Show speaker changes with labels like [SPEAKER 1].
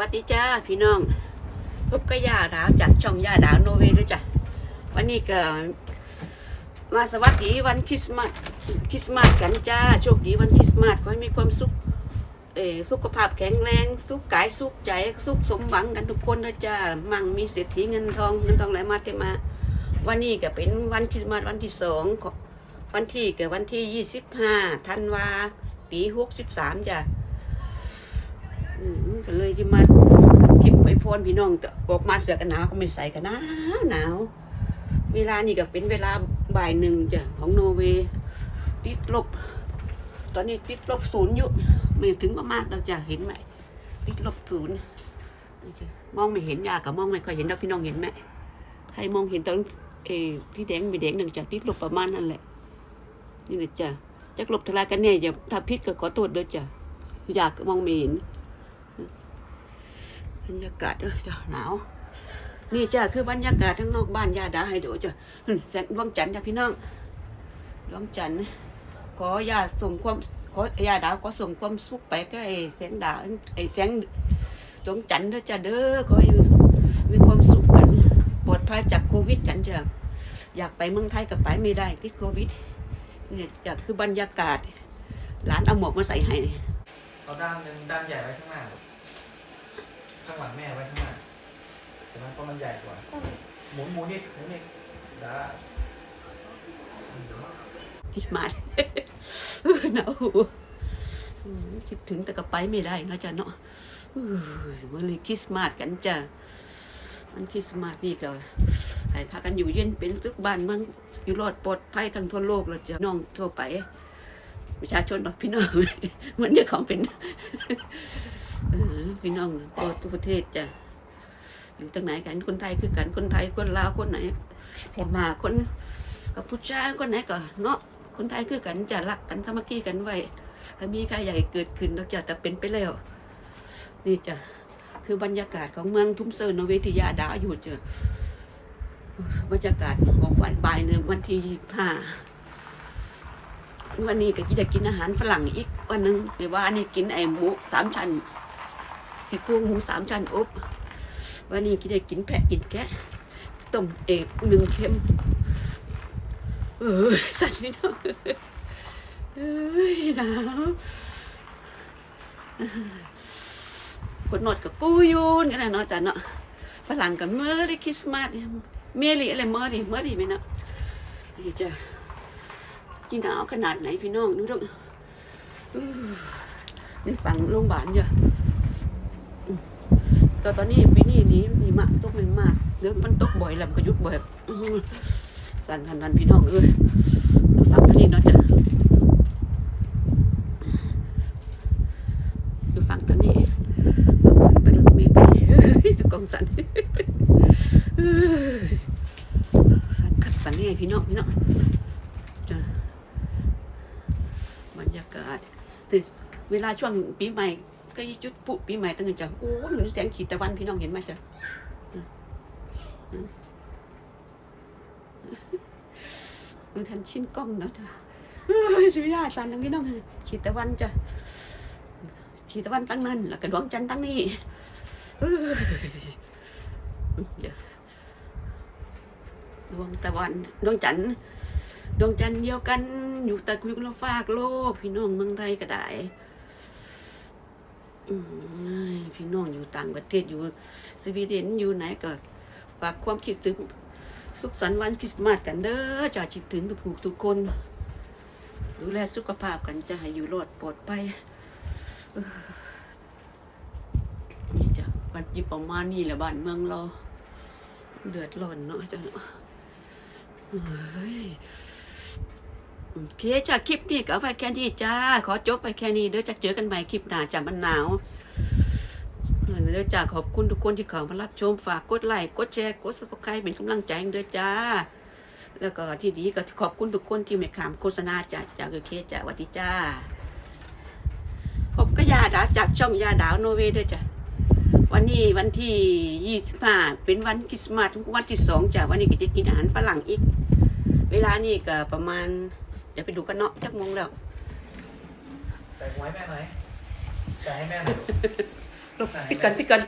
[SPEAKER 1] วัสดีจ้าพี่น้องพบกับย่าดาวจากช่องย่าดาวโนเวด้วยจ้ะวันนี้ก็มาสวัสดีวันคริสต์มาสคริสต์มาสกันจ้าโชคดีวันคริสต์มาสขอให้มีความสุขเออสุขภาพแข็งแรงสุขกายสุขใจสุขสมหวังกันทุกคนนะจ้ามั่งมีเศรษฐีเงินทองเงินทองไหลมาเทมา วันนี้ก็เป็นวันคริสต์มาสวันที่สองวันที่เก็วันที่ยี่สิบห้าธันวาปีหกสิบสามจ้ะ อืมก็เลยที่มาทำคลิปไปพรพี่น้องออกมาเสือกันหนาวก็ไม่ใส่กันหนาวหนาวเวลานี่ก็เป็นเวลาบ่ายหนึ่งจ้ะของโนเวย์ติดลบ ตอนนี้ติดลบศูนย์อยู่ไม่ถึงก็มากเราจะเห็นไหมติดลบศูนย์มองไม่เห็นยากกับมองไม่ค่อยเห็นเราพี่น้องเห็นไหมใครมองเห็นตอนเอที่แดงไม่แดงหนึ่งจ้ะติดลบประมาณนั่นแหละนี่นะจ้ะจักลบทลายกันเนี่ยอย่าถ้าพิษก็ขอโทษด้วยจ้ะอยากมองไม่เห็น บรรยากาศเอ้ยจ้ะหนาว นี่จ้ะคือบรรยากาศทั้งนอกบ้านยาดาให้ดูจ้ะแสงดวงจันทร์จ้ะพี่น้องดวงจันทร์ขอยาส่งความขอยาดาวขอส่งความสุขไปก็ไอ้แสงดาวไอ้แสงดวงจันทร์เด้อจ้ะเด้อขอให้มีความสุขกันปลอดภัยจากโควิดกันจ้ะอยากไปเมืองไทยก็ไปไม่ได้ติดโควิดเนี่จ้ะคือบรรยากาศหลานเอาหมวกมาใส่ให้
[SPEAKER 2] เอาด้านนึงด้านใหญ่ไว้ข้างหน้า ข้างหลังแม่ไว้ข้างหน้าแต่มันเพราะมันใหญ่กว่า หมุนหมุนนิดหมุนนิดได้
[SPEAKER 1] คริสต์มาหนาวหูคิดถึงแต่ก็ไปไม่ได้เนาะจ้ะเนาะวันนี้คริสต์มาสกันจ้ะวันคริสต์มาสนี่ก็ให้พากันอยู่เย็นเป็นสุขบ้านเมืองอยู่รอดปลอดภัยทั้งทั่วโลกเลยจ้ะน้องทั่วไป ประชาชนดอกพี่น้องเหมือนจ้าของเป็น เออพี่น้องทั่วทุกประเทศจ้ะอยู่ตรงไหนกันคนไทยคือกันคนไทยคนลาวคนไหนพม่าคนกัมพูชาคนไหนก็เนาะคนไทยคือกันจะรักกันสามัคคีกันไว้ถ้ามีใครใหญ่เกิดขึ้นนอกจากแต่เป็นไปแล้วนี่จ้ะคือบรรยากาศของเมืองทุ่มเซินนอร์เวทียาดาอยู่จ้ะบรรยากาศของวันบ่ายเนี่ยวันที่ยี่ห้าวันนี้ก็จะกินอาหารฝรั่งอีกวันหนึ่งเดี๋ยวว่านี่กินไอ้หมูสามชั้น ซี่โครงหมูสามชั้นอบวันนี้ก็จะกินแพะกินแกะต้มเอกหนึ่งเค็มเออสั่นพี่น้องเอ้ยหนาวคนนอดกับกูยูนกันนะเนาะจ้ะเนาะฝรั่งกับเมอร์รี่คริสต์มาสเมรี่อะไรเมอร์รี่เมอร์รี่ไหมเนาะนี่จะจีหนาวขนาดไหนพี่น้องดูต้องอื้อนี่ฝั่งโรงพยาบาลจ้ะอืม แต่ตอนนี้ปีนี้นี้มีมากตกไม่มากเดี๋ยวมันตกบ่อยแล้วมันก็หยุดบ่อยสั่นขนาดพี่น้องเอ้ยฟังตอนนี้เนาะจ้ะดูฝั่งตอนนี้ไปรถเมล์ไปเฮ้ยสุกองสั่นเอ้ยสั่นขัดสั่นนี่พี่น้องพี่น้องจ้ะบรรยากาศตื่นเวลาช่วงปีใหม่ ก็ยี่จุดปุปีใหม่ตั้งแต่จ้ะโอ้หนูแสงขีดตะวันพี่น้องเห็นไหมจ้ะอืมอืมมันทันชิ้นกล้องเนาะจ้ะสุริยาสันทั้งพี่น้องขีดตะวันจ้ะขีดตะวันตั้งนั้น แล้วก็ดวงจันทร์ตั้งนี้เฮ้ยเดี๋ยวดวงตะวันดวงจันทร์ดวงจันทร์เดียวกัน อยู่แต่คุยกันฝากโลก พี่น้องเมืองไทยก็ได้ พี่น้องอยู่ต่างประเทศอยู่สวีเดนอยู่ไหนก็ฝากความคิดถึงสุขสันต์วันคริสต์มาสกันเด้อจะคิดถึงทุกผู้ทุกคน ดูแลสุขภาพกันจะให้อยู่รอดปลอดภัยนี่จ้ะวันยี่ประมาณนี้แหละบ้านเมืองเรา เดือดร้อนเนาะจ้ะเนาะเฮ้ย โอเคจ้ะคลิปนี้ก็เอาไปแค่นี้จ้า ขอจบไปแค่นี้เดี๋ยวจะเจอกันใหม่คลิปหน้าจ้ะมันหนาวเดี๋ยวจ้าขอบคุณทุกคนที่เข้ามารับชมฝากกดไลค์กดแชร์กด subscribe เป็นกำลังใจให้ด้วจ้า แล้วก็ที่ดีก็ขอบคุณทุกคนที่ไม่ขามโฆษณาจ้ะจ้าโอเคจ้ะสวัสดีจ้าพบกับยาดาวจากช่องยาดาวโนเวย์ด้วยจ้ะวันนี้วันที่ยี่สิบห้าเป็นวันคริสต์มาสวันที่สองจ้ะวันนี้ก็จะกินอาหารฝรั่งอีก เวลานี่ก็ประมาณ ดี๋ยวไปดูกันเนาะจักโมงแล้ว
[SPEAKER 2] ใส่หัวให้แม่หน่อยใส่ให้แม่หน่อยใส่ให้
[SPEAKER 1] ปิด
[SPEAKER 2] แม่
[SPEAKER 1] กันปิดกัน